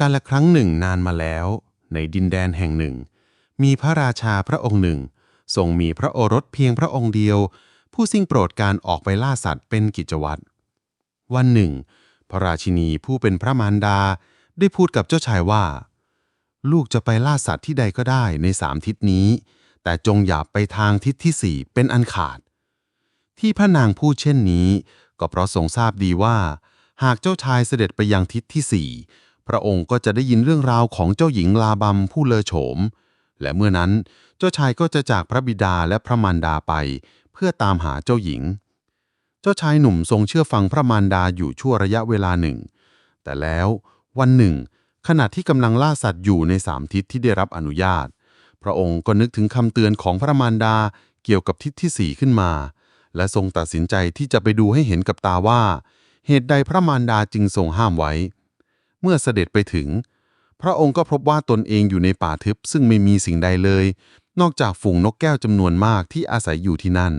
การละครั้งหนึ่งนานมาแล้ว ในดินแดนแห่งหนึ่ง มีพระราชาพระองค์หนึ่ง ทรงมีพระโอรสเพียงพระองค์เดียว ผู้สิ้งโปรดการออกไปล่าสัตว์เป็นกิจวัตรวันหนึ่ง พระราชินีผู้เป็นพระมารดาได้พูดกับเจ้าชายว่า ลูกจะไปล่าสัตว์ที่ใดก็ได้ในสามทิศนี้ แต่จงอย่าไปทางทิศที่สี่เป็นอันขาด ที่พระนางพูดเช่นนี้ ก็เพราะทรงทราบดีว่า หากเจ้าชายเสด็จไปยังทิศที่สี่ พระองค์ก็จะได้ยินเรื่องราวของเจ้าหญิงลาบัมผู้เลอโฉม และเมื่อนั้นเจ้าชายก็จะจากพระบิดาและพระมารดาไป เพื่อตามหาเจ้าหญิง เจ้าชายหนุ่มทรงเชื่อฟังพระมารดาอยู่ชั่วระยะเวลาหนึ่ง แต่แล้ววันหนึ่ง ขณะที่กำลังล่าสัตว์อยู่ในสามทิศที่ได้รับอนุญาต พระองค์ก็นึกถึงคำเตือนของพระมารดาเกี่ยวกับทิศที่สี่ขึ้นมา และทรงตัดสินใจที่จะไปดูให้เห็นกับตาว่า เหตุใดพระมารดาจึงทรงห้ามไว้ เมื่อเสด็จไปถึง พระองค์ก็พบว่าตนเองอยู่ในป่าทึบซึ่งไม่มีสิ่งใดเลย นอกจากฝูงนกแก้วจำนวนมากที่อาศัยอยู่ที่นั่น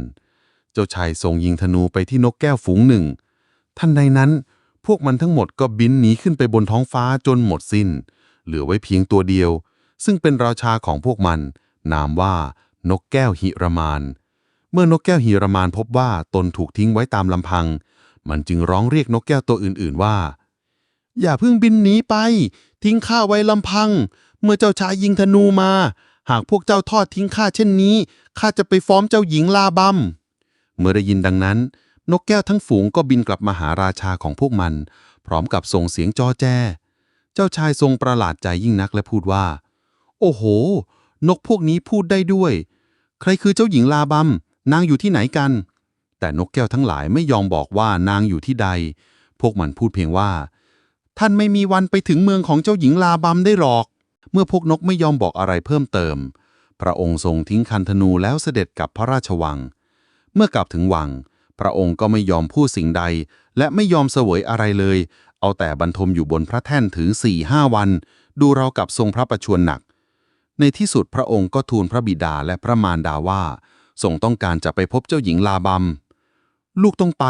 เจ้าชายทรงยิงธนูไปที่นกแก้วฝูงหนึ่ง ทันใดนั้นพวกมันทั้งหมดก็บินหนีขึ้นไปบนท้องฟ้าจนหมดสิ้น เหลือไว้เพียงตัวเดียว ซึ่งเป็นราชาของพวกมัน นามว่านกแก้วหิรมาน เมื่อนกแก้วหิรมานพบว่าตนถูกทิ้งไว้ตามลำพัง มันจึงร้องเรียกนกแก้วตัวอื่น ๆ ว่า อย่าเพิ่งบินหนีไป ทิ้งข้าไว้ลำพัง เมื่อเจ้าชายยิงธนูมา หากพวกเจ้าทอดทิ้งข้าเช่นนี้ข้าจะไปฟ้องเจ้าหญิงลาบัมเมื่อได้ยินดังนั้น นกแก้วทั้งฝูงก็บินกลับมาหาราชาของพวกมัน พร้อมกับส่งเสียงจอแจ เจ้าชายทรงประหลาดใจยิ่งนักและพูดว่า โอ้โห นกพวกนี้พูดได้ด้วย ใครคือเจ้าหญิงลาบัมนางอยู่ที่ไหนกัน แต่นกแก้วทั้งหลายไม่ยอมบอกว่านางอยู่ที่ใด พวกมันพูดเพียงว่า ท่านไม่มีวันไปถึงเมืองของเจ้าหญิงลาบัมได้หรอก เมื่อพวกนกไม่ยอมบอกอะไรเพิ่มเติม พระองค์ทรงทิ้งคันธนูแล้วเสด็จกลับพระราชวัง เมื่อกลับถึงวัง พระองค์ก็ไม่ยอมพูดสิ่งใด และไม่ยอมเสวยอะไรเลย เอาแต่บรรทมอยู่บนพระแท่นถึงสี่ห้าวัน ดูเรากับทรงพระประชวรหนัก ในที่สุดพระองค์ก็ทูลพระบิดาและพระมารดาว่าทรงต้องการจะไปพบเจ้าหญิงลาบัม ลูกต้องไป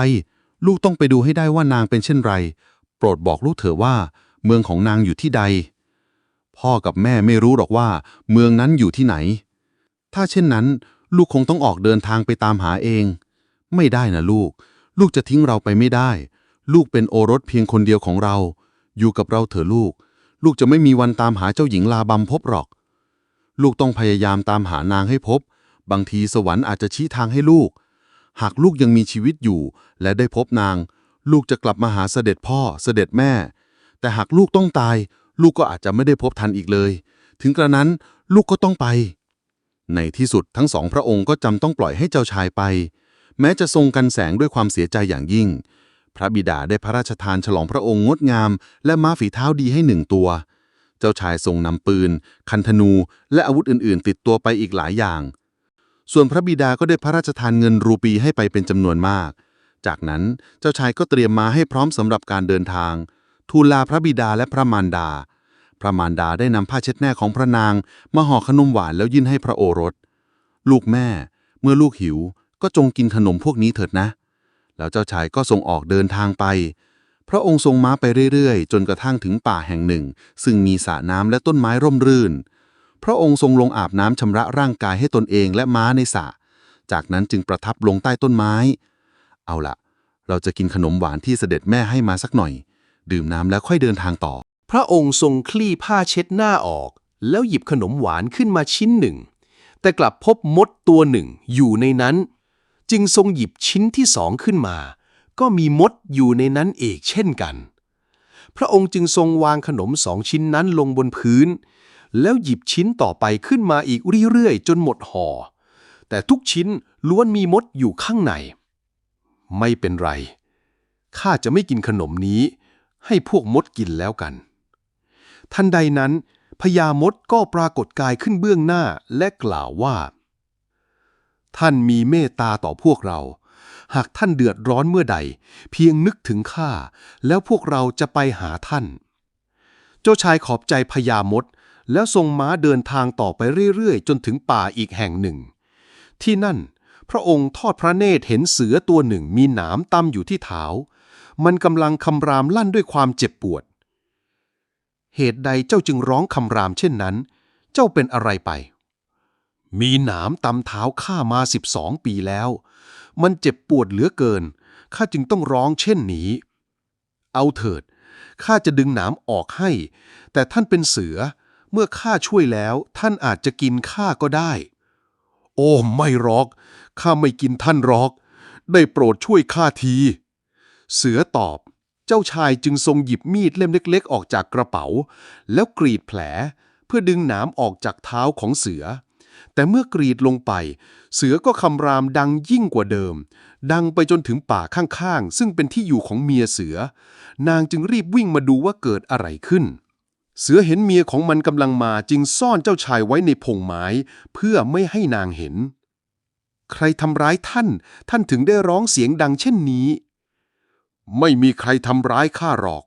ลูกต้องไปดูให้ได้ว่านางเป็นเช่นไร โปรดบอกลูกเถอว่า เมืองของนางอยู่ที่ใด พ่อกับแม่ไม่รู้หรอกว่า เมืองนั้นอยู่ที่ไหน ถ้าเช่นนั้น ลูกคงต้องออกเดินทางไปตามหาเอง ไม่ได้นะลูก ลูกจะทิ้งเราไปไม่ได้ ลูกเป็นโอรสเพียงคนเดียวของเรา อยู่กับเราเถอะลูก ลูกจะไม่มีวันตามหาเจ้าหญิงลาบัมพบหรอก ลูกต้องพยายามตามหานางให้พบ บางทีสวรรค์อาจจะชี้ทางให้ลูก หากลูกยังมีชีวิตอยู่และได้พบนาง ลูกจะกลับมาหาเสด็จพ่อเสด็จแม่ แต่หากลูกต้องตาย ลูกก็อาจจะไม่ได้พบทันอีกเลย ถึงกระนั้นลูกก็ต้องไป ในที่สุดทั้งสองพระองค์ก็จำต้องปล่อยให้เจ้าชายไป แม้จะทรงกันแสงด้วยความเสียใจอย่างยิ่ง พระบิดาได้พระราชทานฉลองพระองค์งดงาม และม้าฝีเท้าดีให้หนึ่งตัว เจ้าชายทรงนำปืน คันธนู และอาวุธอื่น ๆ ติดตัวไปอีกหลายอย่าง ส่วนพระบิดาก็ได้พระราชทานเงินรูปีให้ไปเป็นจำนวนมาก จากนั้นเจ้าชายก็เตรียมมาให้พร้อมสำหรับการเดินทาง ทูลลาพระบิดาและพระมารดา พระมารดาได้นำผ้าเช็ดหน้าของพระนาง มาห่อขนมหวานแล้วยื่นให้พระโอรส ลูกแม่ เมื่อลูกหิวก็จงกินขนมพวกนี้เถิดนะ แล้วเจ้าชายก็ทรงออกเดินทางไป พระองค์ทรงม้าไปเรื่อยๆ จนกระทั่งถึงป่าแห่งหนึ่ง ซึ่งมีสระน้ำและต้นไม้ร่มรื่น พระองค์ทรงลงอาบน้ำชำระร่างกายให้ตนเองและม้าในสระจากนั้นจึงประทับลงใต้ต้นไม้ เอาละเราจะกินขนมหวานที่เสด็จแม่ให้มาสักหน่อย ดื่มน้ำแล้วค่อยเดินทางต่อ พระองค์ทรงคลี่ผ้าเช็ดหน้าออก แล้วหยิบขนมหวานขึ้นมาชิ้นหนึ่ง แต่กลับพบมดตัวหนึ่งอยู่ในนั้น จึงทรงหยิบชิ้นที่สองขึ้นมา ก็มีมดอยู่ในนั้นเอกเช่นกัน พระองค์จึงทรงวางขนมสองชิ้นนั้นลงบนพื้น แล้วหยิบชิ้นต่อไปขึ้นมาอีกเรื่อยๆจนหมดห่อแต่ทุกชิ้นล้วนมีมดอยู่ข้างใน ไม่เป็นไร ข้าจะไม่กินขนมนี้ ให้พวกมดกินแล้วกัน ทันใดนั้นพญามดก็ปรากฏกายขึ้นเบื้องหน้าและกล่าวว่า ท่านมีเมตตาต่อพวกเรา หากท่านเดือดร้อนเมื่อใด เพียงนึกถึงข้าแล้วพวกเราจะไปหาท่าน เจ้าชายขอบใจพญามด แล้วทรงม้าเดินทางต่อไปเรื่อยๆ จนถึงป่าอีกแห่งหนึ่ง ที่นั่น พระองค์ทอดพระเนตรเห็นเสือตัวหนึ่งมีหนามตำอยู่ที่เท้า มันกำลังคำรามลั่นด้วยความเจ็บปวด เหตุใดเจ้าจึงร้องคำรามเช่นนั้น เจ้าเป็นอะไรไป มีหนามตำเท้าข้ามาสิบสองปีแล้ว มันเจ็บปวดเหลือเกิน ข้าจึงต้องร้องเช่นนี้ เอาเถิด ข้าจะดึงหนามออกให้ แต่ท่านเป็นเสือ เมื่อข้าช่วยแล้วท่านอาจจะกินข้าก็ได้ โอ้ ไม่หรอก ข้าไม่กินท่านหรอก ได้โปรดช่วยข้าที เสือตอบ เจ้าชายจึงทรงหยิบมีดเล่มเล็กๆ ออกจากกระเป๋า แล้วกรีดแผลเพื่อดึงหนามออกจากเท้าของเสือ แต่เมื่อกรีดลงไป เสือก็คำรามดังยิ่งกว่าเดิม ดังไปจนถึงป่าข้างๆ ซึ่งเป็นที่อยู่ของเมียเสือ นางจึงรีบวิ่งมาดูว่าเกิดอะไรขึ้นเสือเห็นเมียของมันกำลังมาจึงซ่อนเจ้าชายไว้ในพงไม้ เพื่อไม่ให้นางเห็น ใครทำร้ายท่าน ท่านถึงได้ร้องเสียงดังเช่นนี้ ไม่มีใครทำร้ายข้าหรอก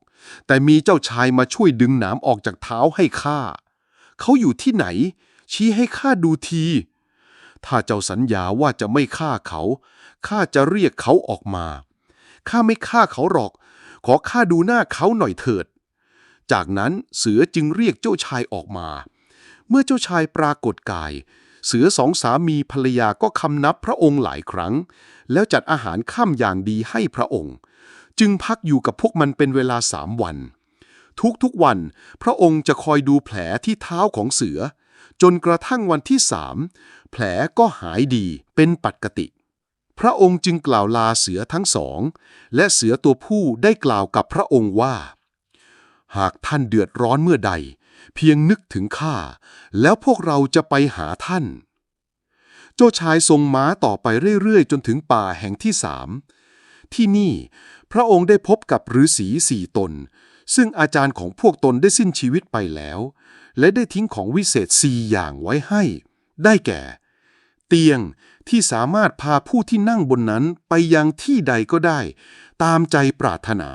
แต่มีเจ้าชายมาช่วยดึงหนามออกจากเท้าให้ข้า เขาอยู่ที่ไหน ชี้ให้ข้าดูที ถ้าเจ้าสัญญาว่าจะไม่ฆ่าเขา ข้าจะเรียกเขาออกมา ข้าไม่ฆ่าเขาหรอก ขอข้าดูหน้าเขาหน่อยเถิด จากนั้นเสือจึงเรียกเจ้าชายออกมา เมื่อเจ้าชายปรากฏกาย เสือสองสามีภรรยาก็คำนับพระองค์หลายครั้ง แล้วจัดอาหารข้ามอย่างดีให้พระองค์ จึงพักอยู่กับพวกมันเป็นเวลาสามวัน ทุกๆวันพระองค์จะคอยดูแผลที่เท้าของเสือ จนกระทั่งวันที่สามแผลก็หายดีเป็นปกติ พระองค์จึงกล่าวลาเสือทั้งสอง และเสือตัวผู้ได้กล่าวกับพระองค์ว่า หากท่านเดือดร้อนเมื่อใด เพียงนึกถึงข้า แล้วพวกเราจะไปหาท่าน เจ้าชายทรงม้าต่อไปเรื่อยๆ จนถึงป่าแห่งที่สาม ที่นี่พระองค์ได้พบกับฤาษีสี่ตน ซึ่งอาจารย์ของพวกตนได้สิ้นชีวิตไปแล้ว และได้ทิ้งของวิเศษสี่อย่างไว้ให้ ได้แก่ เตียงที่สามารถพาผู้ที่นั่งบนนั้นไปยังที่ใดก็ได้ ตามใจปรารถนา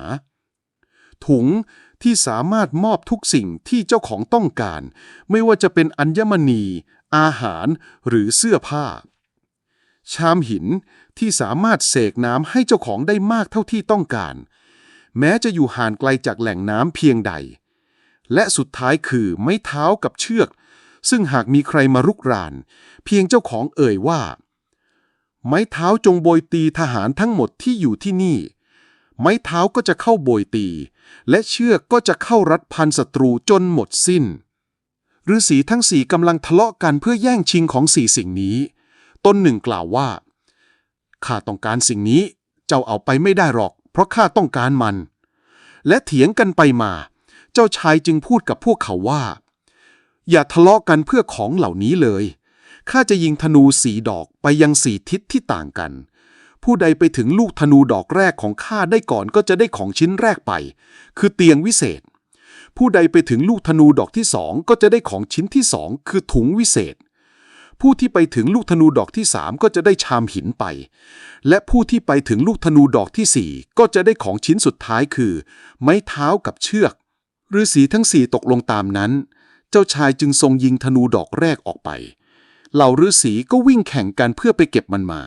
ถุง ที่สามารถมอบทุกสิ่งที่เจ้าของต้องการ ไม่ว่าจะเป็นอัญมณี อาหาร หรือเสื้อผ้า ชามหินที่สามารถเสกน้ำให้เจ้าของได้มากเท่าที่ต้องการ แม้จะอยู่ห่างไกลจากแหล่งน้ำเพียงใด และสุดท้ายคือไม้เท้ากับเชือก ซึ่งหากมีใครมารุกราน เพียงเจ้าของเอ่ยว่า ไม้เท้าจงโบยตีทหารทั้งหมดที่อยู่ที่นี่ ไม้เท้าก็จะเข้าโบยตี และเชือกก็จะเข้ารัดพันศัตรูจนหมดสิ้นฤาษีทั้งสี่กำลังทะเลาะกันเพื่อแย่งชิงของสี่สิ่งนี้ ต้นหนึ่งกล่าวว่าข้าต้องการสิ่งนี้ เจ้าเอาไปไม่ได้หรอก เพราะข้าต้องการมัน และเถียงกันไปมา เจ้าชายจึงพูดกับพวกเขาว่า อย่าทะเลาะกันเพื่อของเหล่านี้เลยข้าจะยิงธนูสีดอกไปยังสี่ทิศที่ต่างกัน ผู้ใดไปถึงลูกธนูดอกแรกของข้าได้ก่อนก็จะได้ของชิ้นแรกไป คือเตียงวิเศษ ผู้ใดไปถึงลูกธนูดอกที่สองก็จะได้ของชิ้นที่สองคือถุงวิเศษ ผู้ที่ไปถึงลูกธนูดอกที่สามก็จะได้ชามหินไป และผู้ที่ไปถึงลูกธนูดอกที่สี่ก็จะได้ของชิ้นสุดท้ายคือ ไม้เท้ากับเชือกฤาษีทั้งสี่ตกลงตามนั้น เจ้าชายจึงทรงยิงธนูดอกแรกออกไป เหล่าฤาษีก็วิ่งแข่งกันเพื่อไปเก็บมันมา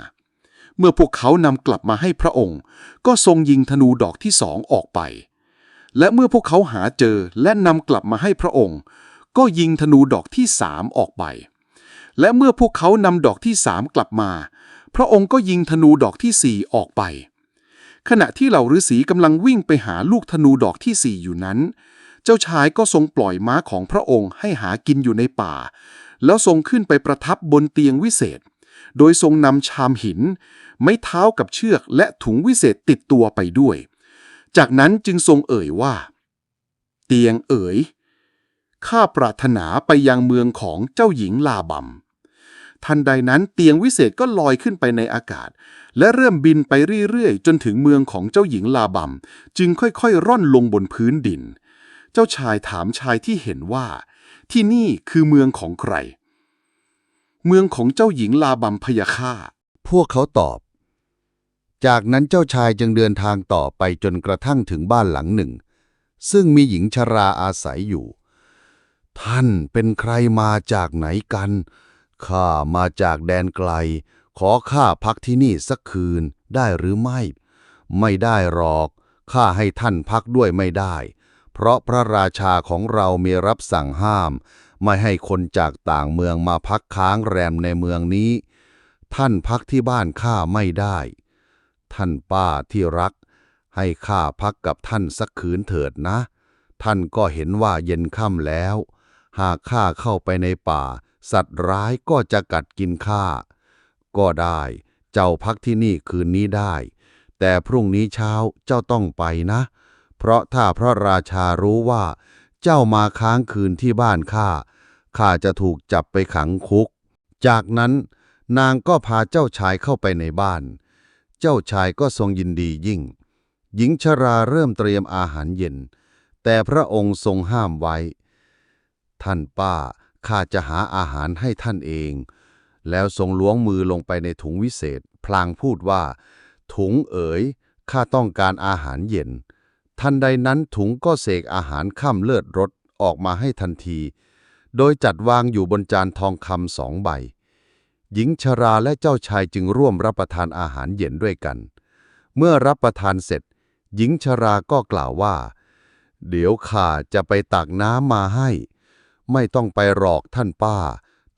เมื่อพวกเขานำกลับมาให้พระองค์ ก็ทรงยิงธนูดอกที่สองออกไป และเมื่อพวกเขาหาเจอและนำกลับมาให้พระองค์ ก็ยิงธนูดอกที่สามออกไป และเมื่อพวกเขานำดอกที่สามกลับมา พระองค์ก็ยิงธนูดอกที่สี่ออกไป ขณะที่เหล่าฤาษีกำลังวิ่งไปหาลูกธนูดอกที่สี่อยู่นั้น เจ้าชายก็ทรงปล่อยม้าของพระองค์ให้หากินอยู่ในป่า แล้วทรงขึ้นไปประทับบนเตียงวิเศษโดยทรงนำชามหิน ไม้เท้ากับเชือกและถุงวิเศษติดตัวไปด้วย จากนั้นจึงทรงเอ่ยว่า เตียงเอ๋ย ข้าปรารถนาไปยังเมืองของเจ้าหญิงลาบัมทันใดนั้นเตียงวิเศษก็ลอยขึ้นไปในอากาศ และเริ่มบินไปเรื่อยๆ จนถึงเมืองของเจ้าหญิงลาบัมจึงค่อยๆ ร่อนลงบนพื้นดิน เจ้าชายถามชายที่เห็นว่า ที่นี่คือเมืองของใคร เมืองของเจ้าหญิงลาบัมพยาค่าพวกเขาตอบ จากนั้นเจ้าชายจึงเดินทางต่อไปจนกระทั่งถึงบ้านหลังหนึ่ง ซึ่งมีหญิงชราอาศัยอยู่ ท่านเป็นใครมาจากไหนกัน ข้ามาจากแดนไกล ขอข้าพักที่นี่สักคืนได้หรือไม่ ไม่ได้หรอก ข้าให้ท่านพักด้วยไม่ได้ เพราะพระราชาของเรามีรับสั่งห้าม ไม่ให้คนจากต่างเมืองมาพักค้างแรมในเมืองนี้ ท่านพักที่บ้านข้าไม่ได้ ท่านป้าที่รัก ให้ข้าพักกับท่านสักคืนเถิดนะ ท่านก็เห็นว่าเย็นค่ำแล้ว หากข้าเข้าไปในป่า สัตว์ร้ายก็จะกัดกินข้า ก็ได้ เจ้าพักที่นี่คืนนี้ได้ แต่พรุ่งนี้เช้าเจ้าต้องไปนะ เพราะถ้าพระราชารู้ว่า เจ้ามาค้างคืนที่บ้านข้า ข้าจะถูกจับไปขังคุก จากนั้นนางก็พาเจ้าชายเข้าไปในบ้าน เจ้าชายก็ทรงยินดียิ่ง หญิงชราเริ่มเตรียมอาหารเย็น แต่พระองค์ทรงห้ามไว้ ท่านป้าข้าจะหาอาหารให้ท่านเอง แล้วทรงล้วงมือลงไปในถุงวิเศษ พลางพูดว่า ถุงเอ๋ยข้าต้องการอาหารเย็น ทันใดนั้นถุงก็เสกอาหารข้ามเลิศรสออกมาให้ทันที โดยจัดวางอยู่บนจานทองคำสองใบ หญิงชราและเจ้าชายจึงร่วมรับประทานอาหารเย็นด้วยกัน เมื่อรับประทานเสร็จ หญิงชราก็กล่าวว่า เดี๋ยวข้าจะไปตักน้ำมาให้ ไม่ต้องไปหรอกท่านป้า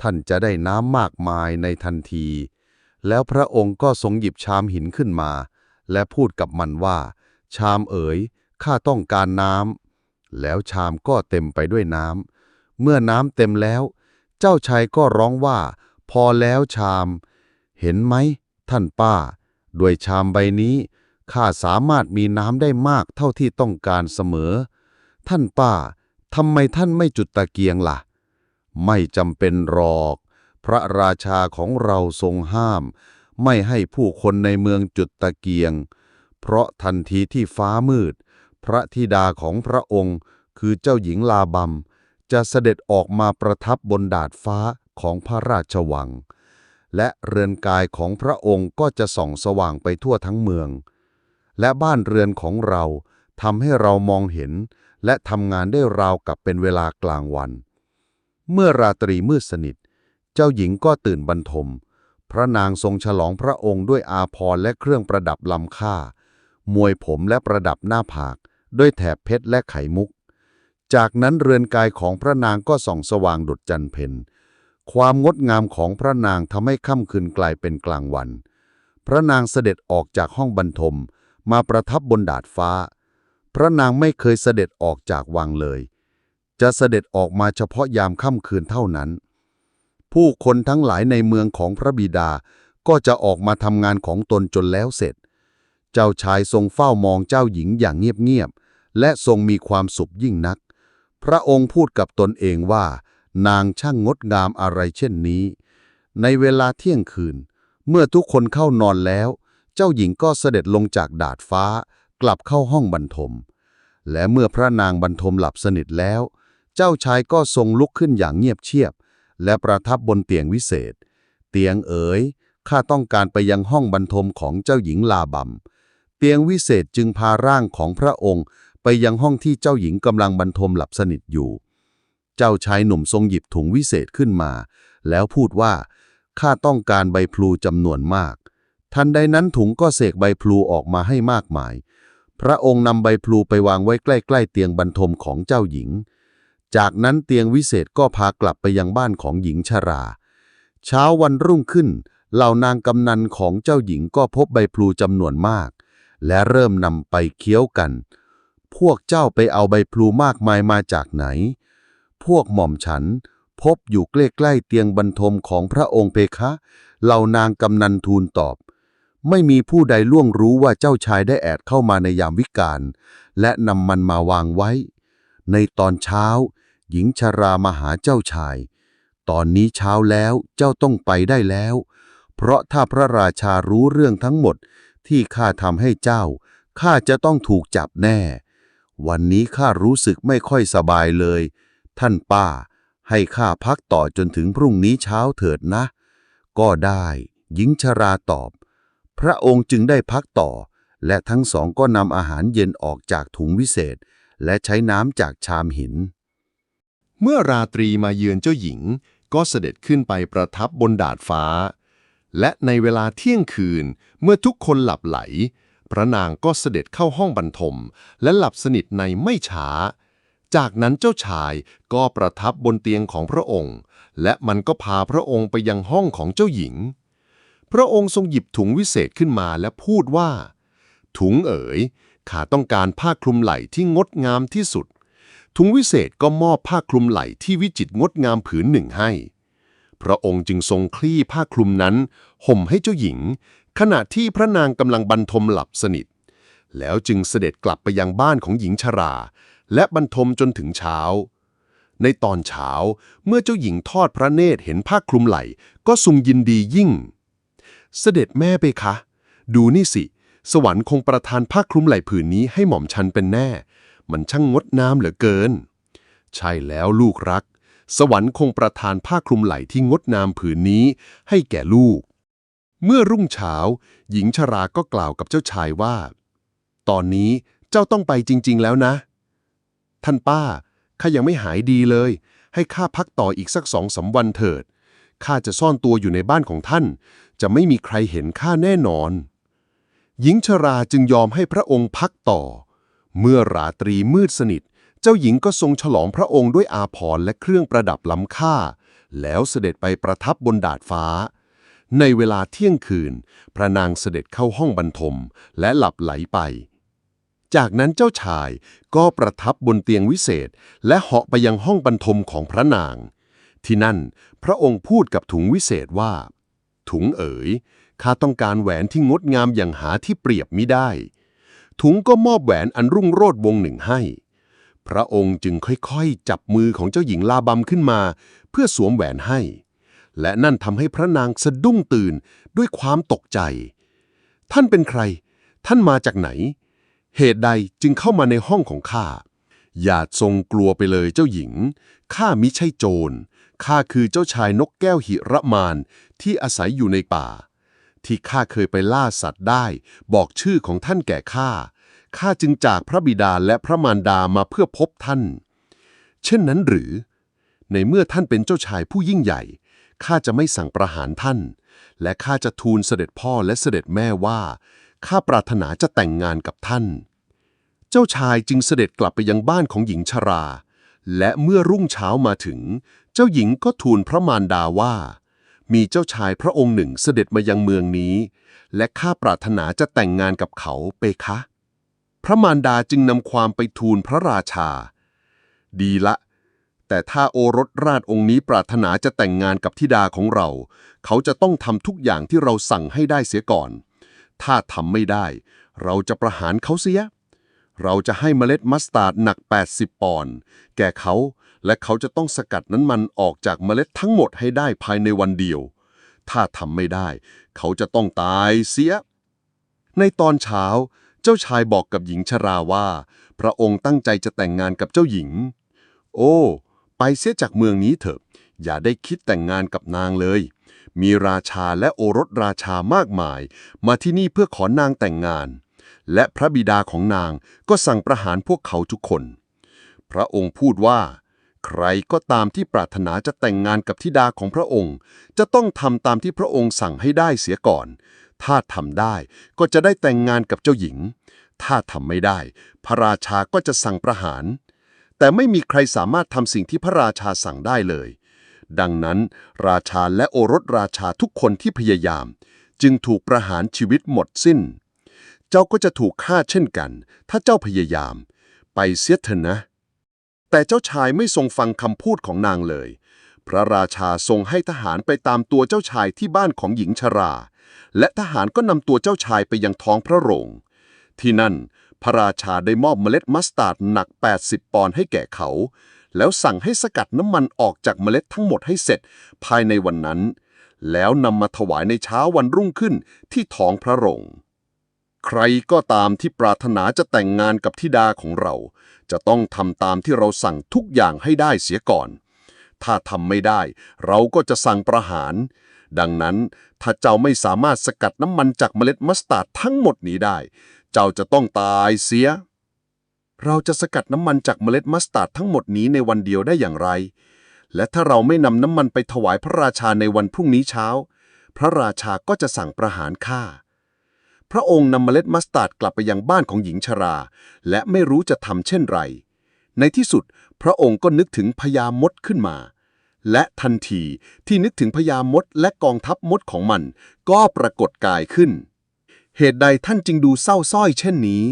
ท่านจะได้น้ำมากมายในทันที แล้วพระองค์ก็ทรงหยิบชามหินขึ้นมา และพูดกับมันว่า ชามเอ๋ยข้าต้องการน้ำแล้วชามก็เต็มไปด้วยน้ำเมื่อน้ำเต็มแล้ว เจ้าชายก็ร้องว่า พอแล้วชาม เห็นไหม ท่านป้า ด้วยชามใบนี้ ข้าสามารถมีน้ำได้มากเท่าที่ต้องการเสมอ ท่านป้าทำไมท่านไม่จุดตะเกียงล่ะ ไม่จำเป็นหรอก พระราชาของเราทรงห้าม ไม่ให้ผู้คนในเมืองจุดตะเกียง เพราะทันทีที่ฟ้ามืด พระธิดาของพระองค์คือเจ้าหญิงลาบัมจะเสด็จออกมาประทับบนดาดฟ้า ของพระราชวัง และเรือนกายของพระองค์ก็จะส่องสว่างไปทั่วทั้งเมือง และบ้านเรือนของเราทำให้เรามองเห็น และทำงานได้ราวกับเป็นเวลากลางวัน เมื่อราตรีมืดสนิท เจ้าหญิงก็ตื่นบรรทม พระนางทรงฉลองพระองค์ด้วยอาภรณ์และเครื่องประดับล้ำค่ามวยผมและประดับหน้าผาก ด้วยแถบเพชรและไขมุก จากนั้นเรือนกายของพระนางก็ส่องสว่างดุจจันเพ็ ความงดงามของพระนางทำให้ค่ำคืนกลายเป็นกลางวัน พระนางเสด็จออกจากห้องบรรทม มาประทับบนดาดฟ้า พระนางไม่เคยเสด็จออกจากวังเลย จะเสด็จออกมาเฉพาะยามค่ำคืนเท่านั้น ผู้คนทั้งหลายในเมืองของพระบิดาก็จะออกมาทำงานของตนจนแล้วเสร็จ เจ้าชายทรงเฝ้ามองเจ้าหญิงอย่างเงียบๆและทรงมีความสุขยิ่งนัก พระองค์พูดกับตนเองว่า นางช่างงดงามอะไรเช่นนี้ ในเวลาเที่ยงคืน เมื่อทุกคนเข้านอนแล้ว เจ้าหญิงก็เสด็จลงจากดาดฟ้า กลับเข้าห้องบรรทม และเมื่อพระนางบรรทมหลับสนิทแล้ว เจ้าชายก็ทรงลุกขึ้นอย่างเงียบเชียบ และประทับบนเตียงวิเศษ เตียงเอ๋ยข้าต้องการไปยังห้องบรรทมของเจ้าหญิงลาบัมเตียงวิเศษจึงพาร่างของพระองค์ ไปยังห้องที่เจ้าหญิงกำลังบรรทมหลับสนิทอยู่ เจ้าชายหนุ่มทรงหยิบถุงวิเศษขึ้นมา แล้วพูดว่าข้าต้องการใบพลูจำนวนมาก ทันใดนั้นถุงก็เสกใบพลูออกมาให้มากมาย พระองค์นำใบพลูไปวางไว้ใกล้ ๆ เตียงบรรทมของเจ้าหญิง จากนั้นเตียงวิเศษก็พากลับไปยังบ้านของหญิงชรา เช้าวันรุ่งขึ้น เหล่านางกำนันของเจ้าหญิงก็พบใบพลูจำนวนมาก และเริ่มนำไปเคี้ยวกัน พวกเจ้าไปเอาใบพลูมากมายมาจากไหน พวกหม่อมฉัน พบอยู่ใกล้ๆเตียงบรรทมของพระองค์เพคะ เหล่านางกำนันทูลตอบ ไม่มีผู้ใดล่วงรู้ว่าเจ้าชายได้แอบเข้ามาในยามวิกาล และนำมันมาวางไว้ ในตอนเช้า หญิงชรามาหาเจ้าชาย ตอนนี้เช้าแล้วเจ้าต้องไปได้แล้ว เพราะถ้าพระราชารู้เรื่องทั้งหมดที่ข้าทำให้เจ้า ข้าจะต้องถูกจับแน่ วันนี้ข้ารู้สึกไม่ค่อยสบายเลย ท่านป้า ให้ข้าพักต่อจนถึงพรุ่งนี้เช้าเถิดนะ ก็ได้หญิงชราตอบ พระองค์จึงได้พักต่อ และทั้งสองก็นำอาหารเย็นออกจากถุงวิเศษ และใช้น้ำจากชามหิน เมื่อราตรีมาเยือนเจ้าหญิง ก็เสด็จขึ้นไปประทับบนดาดฟ้า และในเวลาเที่ยงคืนเมื่อทุกคนหลับไหล พระนางก็เสด็จเข้าห้องบรรทม และหลับสนิทในไม่ช้า จากนั้นเจ้าชายก็ประทับบนเตียงของพระองค์ และมันก็พาพระองค์ไปยังห้องของเจ้าหญิง พระองค์ทรงหยิบถุงวิเศษขึ้นมาและพูดว่า ถุงเอ๋ยข้าต้องการผ้าคลุมไหล่ที่งดงามที่สุด ถุงวิเศษก็มอบผ้าคลุมไหล่ที่วิจิตรงดงามผืนหนึ่งให้ พระองค์จึงทรงคลี่ผ้าคลุมนั้นห่มให้เจ้าหญิง ขณะที่พระนางกำลังบรรทมหลับสนิท แล้วจึงเสด็จกลับไปยังบ้านของหญิงชรา และบรรทมจนถึงเช้า ในตอนเช้าเมื่อเจ้าหญิงทอดพระเนตรเห็นผ้าคลุมไหล่ ก็ทรงยินดียิ่ง เสด็จแม่ไปคะ ดูนี่สิ สวรรค์คงประทานผ้าคลุมไหล่ผืนนี้ให้หม่อมชันเป็นแน่ มันช่างงดงามเหลือเกิน ใช่แล้วลูกรัก สวรรค์คงประทานผ้าคลุมไหล่ที่งดงามผืนนี้ให้แก่ลูก เมื่อรุ่งเช้า หญิงชราก็กล่าวกับเจ้าชายว่า ตอนนี้เจ้าต้องไปจริง ๆ แล้วนะ ท่านป้า ข้ายังไม่หายดีเลย ให้ข้าพักต่ออีกสักสองสามวันเถิด ข้าจะซ่อนตัวอยู่ในบ้านของท่าน จะไม่มีใครเห็นข้าแน่นอน หญิงชราจึงยอมให้พระองค์พักต่อ เมื่อราตรีมืดสนิท เจ้าหญิงก็ทรงฉลองพระองค์ด้วยอาภรณ์และเครื่องประดับล้ำค่า แล้วเสด็จไปประทับบนดาดฟ้าในเวลาเที่ยงคืน พระนางเสด็จเข้าห้องบรรทมและหลับไหลไป จากนั้นเจ้าชายก็ประทับบนเตียงวิเศษ และเหาะไปยังห้องบรรทมของพระนาง ที่นั่นพระองค์พูดกับถุงวิเศษว่า ถุงเอ๋ยข้าต้องการแหวนที่งดงามอย่างหาที่เปรียบมิได้ ถุงก็มอบแหวนอันรุ่งโรจน์วงหนึ่งให้ พระองค์จึงค่อยๆ จับมือของเจ้าหญิงลาบัมขึ้นมา เพื่อสวมแหวนให้ และนั่นทำให้พระนางสะดุ้งตื่นด้วยความตกใจ ท่านเป็นใคร ท่านมาจากไหน เหตุใดจึงเข้ามาในห้องของข้า อย่าทรงกลัวไปเลยเจ้าหญิง ข้ามิใช่โจร ข้าคือเจ้าชายนกแก้วหิระมานที่อาศัยอยู่ในป่า ที่ข้าเคยไปล่าสัตว์ได้ บอกชื่อของท่านแก่ข้า ข้าจึงจากพระบิดาและพระมารดามาเพื่อพบท่าน เช่นนั้นหรือ ในเมื่อท่านเป็นเจ้าชายผู้ยิ่งใหญ่ ข้าจะไม่สั่งประหารท่าน และข้าจะทูลเสด็จพ่อและเสด็จแม่ว่า ข้าปรารถนาจะแต่งงานกับท่าน เจ้าชายจึงเสด็จกลับไปยังบ้านของหญิงชรา และเมื่อรุ่งเช้ามาถึง เจ้าหญิงก็ทูลพระมารดาว่า มีเจ้าชายพระองค์หนึ่งเสด็จมายังเมืองนี้ และข้าปรารถนาจะแต่งงานกับเขาเปคะ พระมารดาจึงนำความไปทูลพระราชา ดีละแต่ถ้าโอรสราชองค์นี้ปรารถนาจะแต่งงานกับธิดาของเรา เขาจะต้องทำทุกอย่างที่เราสั่งให้ได้เสียก่อน ถ้าทำไม่ได้ เราจะประหารเขาเสีย เราจะให้เมล็ดมัสตาร์ดหนัก 80 ปอนด์แก่เขา และเขาจะต้องสกัดน้ำมันออกจากเมล็ดทั้งหมดให้ได้ภายในวันเดียว ถ้าทำไม่ได้ เขาจะต้องตายเสีย ในตอนเช้า เจ้าชายบอกกับหญิงชราว่า พระองค์ตั้งใจจะแต่งงานกับเจ้าหญิง โอ้ ไปเสียจากเมืองนี้เถอะ อย่าได้คิดแต่งงานกับนางเลย มีราชาและโอรสราชามากมาย มาที่นี่เพื่อขอนางแต่งงาน และพระบิดาของนางก็สั่งประหารพวกเขาทุกคน พระองค์พูดว่า ใครก็ตามที่ปรารถนาจะแต่งงานกับธิดาของพระองค์ จะต้องทำตามที่พระองค์สั่งให้ได้เสียก่อน ถ้าทำได้ก็จะได้แต่งงานกับเจ้าหญิง ถ้าทำไม่ได้ พระราชาก็จะสั่งประหาร แต่ไม่มีใครสามารถทำสิ่งที่พระราชาสั่งได้เลย ดังนั้น ราชาและโอรสราชาทุกคนที่พยายาม จึงถูกประหารชีวิตหมดสิ้น เจ้าก็จะถูกฆ่าเช่นกัน ถ้าเจ้าพยายาม ไปเสียเถอะนะ แต่เจ้าชายไม่ทรงฟังคำพูดของนางเลย พระราชาทรงให้ทหารไปตามตัวเจ้าชายที่บ้านของหญิงชรา และทหารก็นำตัวเจ้าชายไปยังท้องพระโรง ที่นั่นพระราชาได้มอบเมล็ดมัสตาร์ดหนัก 80 ปอนด์ให้แก่เขา แล้วสั่งให้สกัดน้ำมันออกจากเมล็ดทั้งหมดให้เสร็จ ภายในวันนั้น แล้วนำมาถวายในเช้าวันรุ่งขึ้นที่ท้องพระโรง ใครก็ตามที่ปรารถนาจะแต่งงานกับธิดาของเรา จะต้องทำตามที่เราสั่งทุกอย่างให้ได้เสียก่อน ถ้าทำไม่ได้ เราก็จะสั่งประหาร ดังนั้นถ้าเจ้าไม่สามารถสกัดน้ำมันจากเมล็ดมัสตาร์ดทั้งหมดนี้ได้ เจ้าจะต้องตายเสีย เราจะสกัดน้ำมันจากเมล็ดมัสตาร์ดทั้งหมดนี้ในวันเดียวได้อย่างไร และถ้าเราไม่นำน้ำมันไปถวายพระราชาในวันพรุ่งนี้เช้า พระราชาก็จะสั่งประหารข้าพระองค์นำเมล็ดมัสตาร์ดกลับไปยังบ้านของหญิงชรา และไม่รู้จะทำเช่นไร ในที่สุด พระองค์ก็นึกถึงพญามดขึ้นมา และทันทีที่นึกถึงพญามดและกองทัพมดของมัน ก็ปรากฏกายขึ้น เหตุใดท่านจึงดูเศร้าส้อยเช่นนี้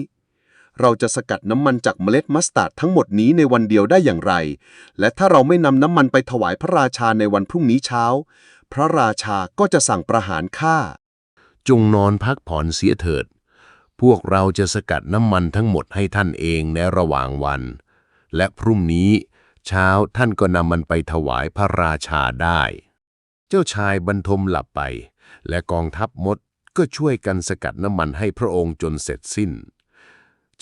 เราจะสกัดน้ำมันจากเมล็ดมัสตาร์ดทั้งหมดนี้ในวันเดียวได้อย่างไร และถ้าเราไม่นำน้ำมันไปถวายพระราชาในวันพรุ่งนี้เช้า พระราชาก็จะสั่งประหารข้า จงนอนพักผ่อนเสียเถิด พวกเราจะสกัดน้ำมันทั้งหมดให้ท่านเองในระหว่างวัน และพรุ่งนี้เช้าท่านก็นำมันไปถวายพระราชาได้ เจ้าชายบรรทมหลับไป และกองทัพมดก็ช่วยกันสกัดน้ำมันให้พระองค์จนเสร็จสิ้น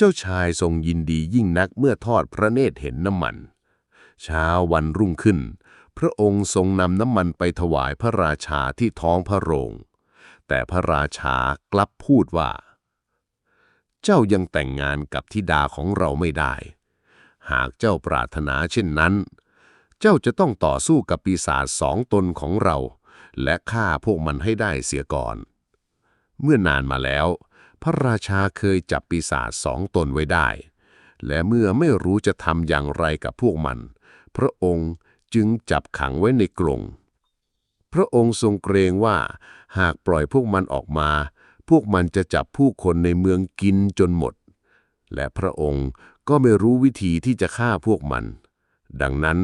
เจ้าชายทรงยินดียิ่งนักเมื่อทอดพระเนตรเห็นน้ำมัน เช้าวันรุ่งขึ้น พระองค์ทรงนำน้ำมันไปถวายพระราชาที่ท้องพระโรง แต่พระราชากลับพูดว่า เจ้ายังแต่งงานกับธิดาของเราไม่ได้ หากเจ้าปรารถนาเช่นนั้น เจ้าจะต้องต่อสู้กับปีศาจสองตนของเรา และฆ่าพวกมันให้ได้เสียก่อน เมื่อนานมาแล้ว พระราชาเคยจับปีศาจสองตนไว้ได้ และเมื่อไม่รู้จะทำอย่างไรกับพวกมัน พระองค์จึงจับขังไว้ในกรงพระองค์ทรงเกรงว่า หากปล่อยพวกมันออกมา พวกมันจะจับผู้คนในเมืองกินจนหมด และพระองค์ก็ไม่รู้วิธีที่จะฆ่าพวกมัน ดังนั้น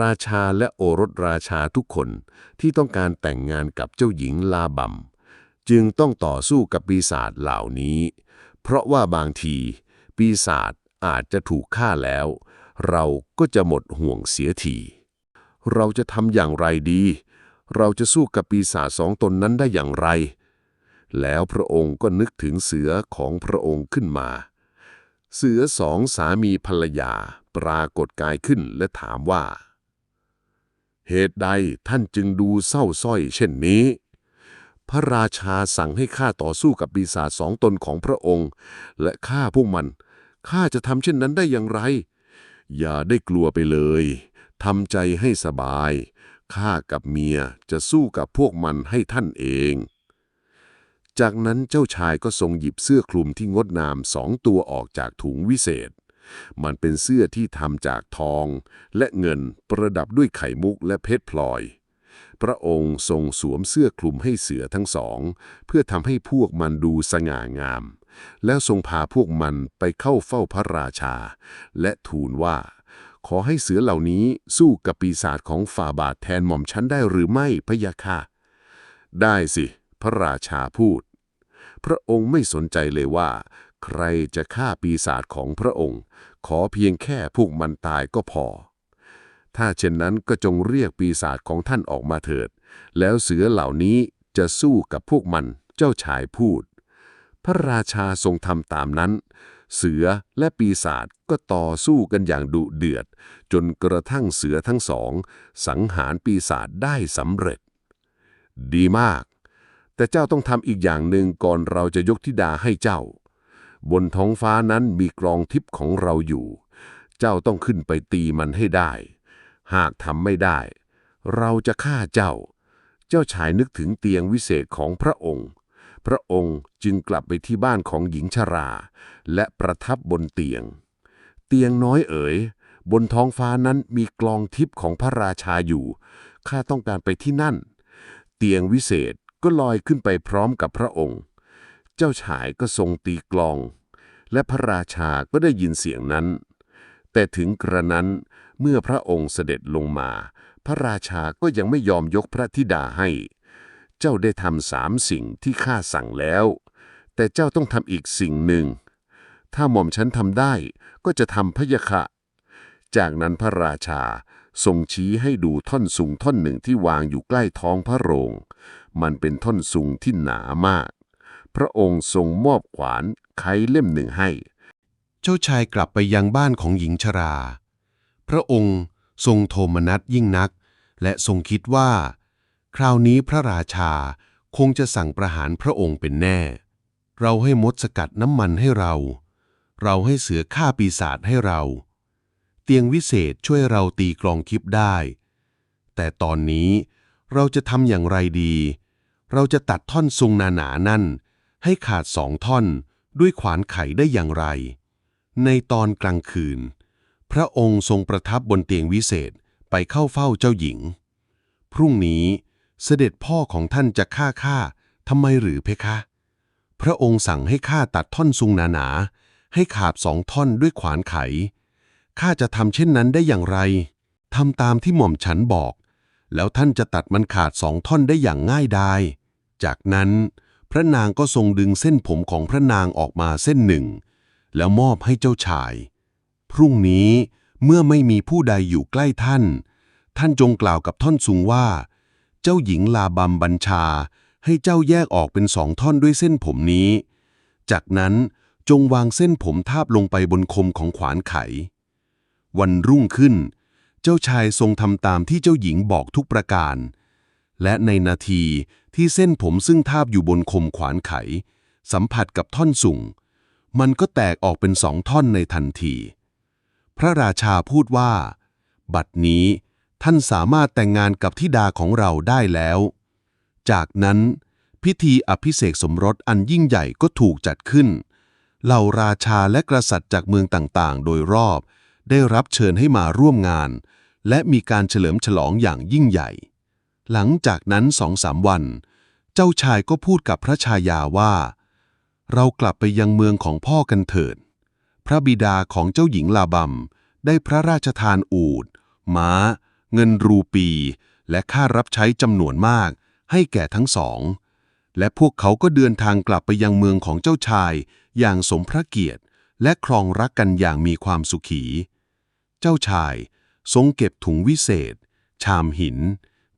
ราชาและโอรสราชาทุกคนที่ต้องการแต่งงานกับเจ้าหญิงลาบัม จึงต้องต่อสู้กับปีศาจเหล่านี้ เพราะว่าบางที ปีศาจอาจจะถูกฆ่าแล้ว เราก็จะหมดห่วงเสียทีเราจะทำอย่างไรดี เราจะสู้กับปีศาจสองตนนั้นได้อย่างไร แล้วพระองค์ก็นึกถึงเสือของพระองค์ขึ้นมา เสือสองสามีภรรยาปรากฏกายขึ้นและถามว่า เหตุใดท่านจึงดูเศร้าส้อยเช่นนี้ พระราชาสั่งให้ข้าต่อสู้กับปีศาจสองตนของพระองค์ และฆ่าพวกมันข้าจะทำเช่นนั้นได้อย่างไร อย่าได้กลัวไปเลยทำใจให้สบายข้ากับเมียจะสู้กับพวกมันให้ท่านเอง จากนั้นเจ้าชายก็ทรงหยิบเสื้อคลุมที่งดงามสองตัวออกจากถุงวิเศษ มันเป็นเสื้อที่ทำจากทอง และเงินประดับด้วยไข่มุกและเพชรพลอย พระองค์ทรงสวมเสื้อคลุมให้เสือทั้งสอง เพื่อทำให้พวกมันดูสง่างาม แล้วทรงพาพวกมันไปเข้าเฝ้าพระราชา และทูลว่า ขอให้เสือเหล่านี้สู้กับปีศาจของฝ่าบาทแทนหม่อมฉันได้หรือไม่พะยะค่ะ ได้สิ พระราชาพูด พระองค์ไม่สนใจเลยว่า ใครจะฆ่าปีศาจของพระองค์ ขอเพียงแค่พวกมันตายก็พอ ถ้าเช่นนั้นก็จงเรียกปีศาจของท่านออกมาเถิด แล้วเสือเหล่านี้จะสู้กับพวกมัน เจ้าชายพูด พระราชาทรงทำตามนั้น เสือและปีศาจก็ต่อสู้กันอย่างดุเดือด จนกระทั่งเสือทั้งสอง สังหารปีศาจได้สำเร็จ ดีมาก แต่เจ้าต้องทำอีกอย่างหนึ่งก่อนเราจะยกธิดาให้เจ้า บนท้องฟ้านั้นมีกลองทิพย์ของเราอยู่ เจ้าต้องขึ้นไปตีมันให้ได้ หากทำไม่ได้ เราจะฆ่าเจ้า เจ้าชายนึกถึงเตียงวิเศษของพระองค์ พระองค์จึงกลับไปที่บ้านของหญิงชรา และประทับบนเตียง เตียงน้อยเอ๋ย บนท้องฟ้านั้นมีกลองทิพย์ของพระราชาอยู่ ข้าต้องการไปที่นั่น เตียงวิเศษก็ลอยขึ้นไปพร้อมกับพระองค์ เจ้าชายก็ทรงตีกลอง และพระราชาก็ได้ยินเสียงนั้น แต่ถึงกระนั้นเมื่อพระองค์เสด็จลงมา พระราชาก็ยังไม่ยอมยกพระธิดาให้ เจ้าได้ทำสามสิ่งที่ข้าสั่งแล้ว แต่เจ้าต้องทำอีกสิ่งหนึ่ง ถ้าหม่อมฉันทำได้ก็จะทำพยะค่ะจากนั้นพระราชาทรงชี้ให้ดูท่อนสุงท่อนหนึ่งที่วางอยู่ใกล้ท้องพระโรง มันเป็นท่อนสุงที่หนามาก พระองค์ทรงมอบขวานไขเล่มหนึ่งให้ เจ้าชายกลับไปยังบ้านของหญิงชรา พระองค์ทรงโทมนัสยิ่งนัก และทรงคิดว่า คราวนี้พระราชาคงจะสั่งประหารพระองค์เป็นแน่ เราให้มดสกัดน้ำมันให้เรา เราให้เสือฆ่าปีศาจให้เรา เตียงวิเศษช่วยเราตีกลองคิปได้ แต่ตอนนี้เราจะทำอย่างไรดี เราจะตัดท่อนซุงหนาๆนั่น ให้ขาดสองท่อนด้วยขวานไขได้อย่างไร ในตอนกลางคืน พระองค์ทรงประทับบนเตียงวิเศษไปเข้าเฝ้าเจ้าหญิง พรุ่งนี้เสด็จพ่อของท่านจะฆ่าข้าทำไมหรือเพคะ พระองค์สั่งให้ข้าตัดท่อนซุงหนาๆ ให้ขาดสองท่อนด้วยขวานไข ข้าจะทำเช่นนั้นได้อย่างไรทำตามที่หม่อมฉันบอก แล้วท่านจะตัดมันขาดสองท่อนได้อย่างง่ายดาย จากนั้น พระนางก็ทรงดึงเส้นผมของพระนางออกมาเส้นหนึ่ง แล้วมอบให้เจ้าชาย พรุ่งนี้เมื่อไม่มีผู้ใดอยู่ใกล้ท่าน ท่านจงกล่าวกับท่อนสูงว่า เจ้าหญิงลาบัมบัญชา ให้เจ้าแยกออกเป็นสองท่อนด้วยเส้นผมนี้ จากนั้นจงวางเส้นผมทาบลงไปบนคมของขวานไข วันรุ่งขึ้น เจ้าชายทรงทำตามที่เจ้าหญิงบอกทุกประการ และในนาทีที่เส้นผมซึ่งทาบอยู่บนคมขวานไข สัมผัสกับท่อนสูง มันก็แตกออกเป็นสองท่อนในทันที พระราชาพูดว่า บัดนี้ท่านสามารถแต่งงานกับธิดาของเราได้แล้ว จากนั้น พิธีอภิเษกสมรสอันยิ่งใหญ่ก็ถูกจัดขึ้น เหล่าราชาและกษัตริย์จากเมืองต่างๆ โดยรอบ ได้รับเชิญให้มาร่วมงาน และมีการเฉลิมฉลองอย่างยิ่งใหญ่ หลังจากนั้นสองสามวัน เจ้าชายก็พูดกับพระชายาว่า เรากลับไปยังเมืองของพ่อกันเถิด พระบิดาของเจ้าหญิงลาบัมได้พระราชทานอูฐม้า เงินรูปี และค่ารับใช้จำนวนมาก ให้แก่ทั้งสอง และพวกเขาก็เดินทางกลับไปยังเมืองของเจ้าชาย อย่างสมพระเกียรติ และครองรักกันอย่างมีความสุขี เจ้าชายทรงเก็บถุงวิเศษ ชามหิน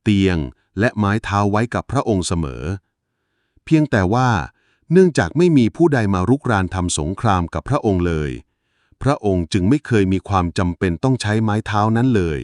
เตียง และไม้เท้าไว้กับพระองค์เสมอ เพียงแต่ว่า เนื่องจากไม่มีผู้ใดมารุกรานทำสงครามกับพระองค์เลย พระองค์จึงไม่เคยมีความจำเป็นต้องใช้ไม้เท้านั้นเลย